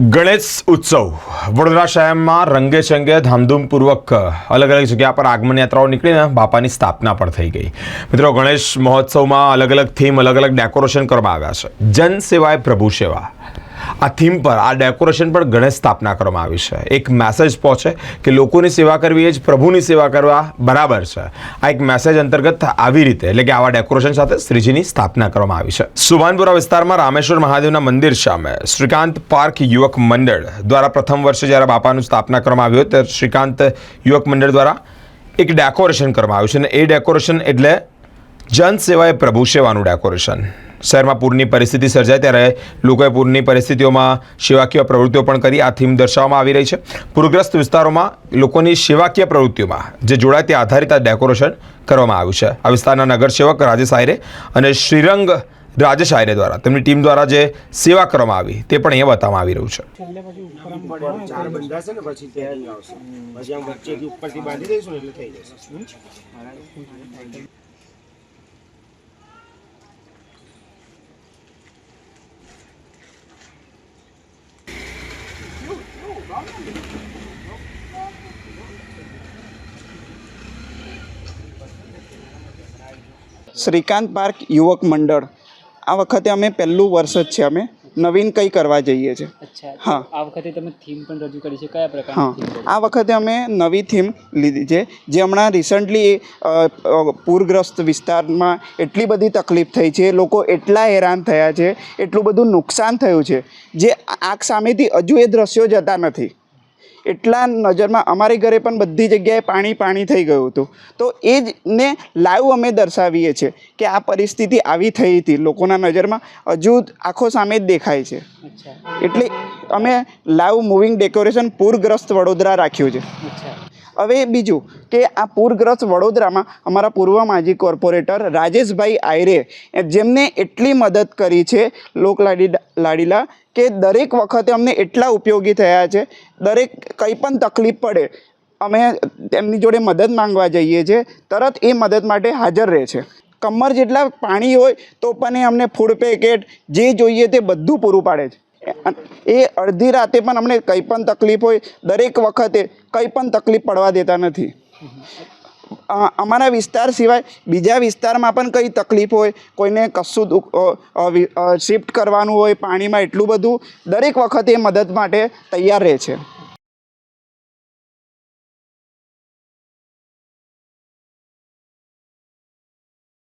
ગણેશ ઉત્સવ. વડોદરા શહેરમાં રંગે ચંગે ધામધૂમપૂર્વક અલગ અલગ જગ્યા પર આગમન યાત્રાઓ નીકળીને બાપાની સ્થાપના પણ થઈ ગઈ. મિત્રો, ગણેશ મહોત્સવમાં અલગ અલગ થીમ અલગ અલગ ડેકોરેશન કરવામાં આવ્યા છે. જન સેવાય પ્રભુ સેવા. આ થીમ પર, આ ડેકોરેશન પર ગણેશ સ્થાપના કરવામાં આવી છે. એક મેસેજ પહોંચે કે લોકોની સેવા કરવી એ જ પ્રભુની સેવા કરવા બરાબર છે. આ એક મેસેજ અંતર્ગત આવી રીતે, એટલે કે આવા ડેકોરેશન સાથે શ્રીજીની સ્થાપના કરવામાં આવી છે. સુભાનપુરા વિસ્તારમાં રામેશ્વર મહાદેવના મંદિર સામે શ્રીકાંત પાર્ક યુવક મંડળ દ્વારા પ્રથમ વર્ષે જ્યારે બાપાનું સ્થાપના કરવામાં આવ્યું ત્યારે શ્રીકાંત યુવક મંડળ દ્વારા એક ડેકોરેશન કરવામાં આવ્યું છે. અને એ ડેકોરેશન એટલે જન સેવાએ પ્રભુ સેવાનું ડેકોરેશન. શહેરમાં પૂરની પરિસ્થિતિ સર્જાય ત્યારે લોકોએ પૂરની પરિસ્થિતિઓમાં સેવાકીય પ્રવૃત્તિઓ પણ કરી. આ થીમ દર્શાવવામાં આવી રહી છે. પૂરગ્રસ્ત વિસ્તારોમાં લોકોની સેવાકીય પ્રવૃત્તિઓમાં જે જોડાય તે આધારિત આ ડેકોરેશન કરવામાં આવ્યું છે. આ વિસ્તારના નગરસેવક રાજેશ આયરે અને શ્રીરંગ રાજેશ આયરે દ્વારા તેમની ટીમ દ્વારા જે સેવા કરવામાં આવી તે પણ અહીંયા બતાવવામાં આવી રહ્યું છે. પછી શ્રીકાંત પાર્ક યુવક મંડળ. આ વખતે અમે પહેલું વર્ષ જ છે અમે. નવીન કંઈ કરવા જઈએ છીએ હા. આ વખતે તમે થીમ પણ રજૂ કરી છે. કયા પ્રકારની આ વખતે અમે નવી થીમ લીધી છે જે હમણાં રિસન્ટલી પૂરગ્રસ્ત વિસ્તારમાં એટલી બધી તકલીફ થઈ છે લોકો એટલા હેરાન થયા છે એટલું બધું નુકસાન થયું છે જે આંખ સામેથી હજુ એ દ્રશ્યો જતા નથી. એટલા નજરમાં અમારી ઘરે પણ બધી જગ્યાએ પાણી પાણી થઈ ગયું હતું. તો એ જ ને લાઈવ અમે દર્શાવીએ છીએ કે આ પરિસ્થિતિ આવી થઈ હતી લોકોના નજરમાં. હજુ આખો સામે જ દેખાય છે. એટલે અમે લાઈવ મૂવિંગ ડેકોરેશન પૂરગ્રસ્ત વડોદરા રાખ્યું છે. હવે બીજું કે આ પૂરગ્રસ્ત વડોદરામાં અમારા પૂર્વ માજી કોર્પોરેટર રાજેશભાઈ આયરે જેમને એટલી મદદ કરી છે લોક લાડી લાડીલા કે દરેક વખતે અમને એટલા ઉપયોગી થયા છે, દરેક કંઈ પણ તકલીફ પડે, અમે તેમની જોડે મદદ માંગવા જઈએ છીએ તરત એ મદદ માટે હાજર રહે છે. કમર જેટલા પાણી હોય તો પણ એ અમને ફૂડ પેકેટ જે જોઈએ તે બધું પૂરું પાડે છે. એ અડધી રાતે પણ અમને કંઈ પણ તકલીફ હોય, દરેક વખતે કંઈ પણ તકલીફ પડવા દેતા નથી. અમારા વિસ્તાર સિવાય બીજા વિસ્તારમાં પણ કંઈ તકલીફ હોય, કોઈને કશું શિફ્ટ કરવાનું હોય, પાણીમાં એટલું બધું, દરેક વખતે મદદ માટે તૈયાર રહે છે.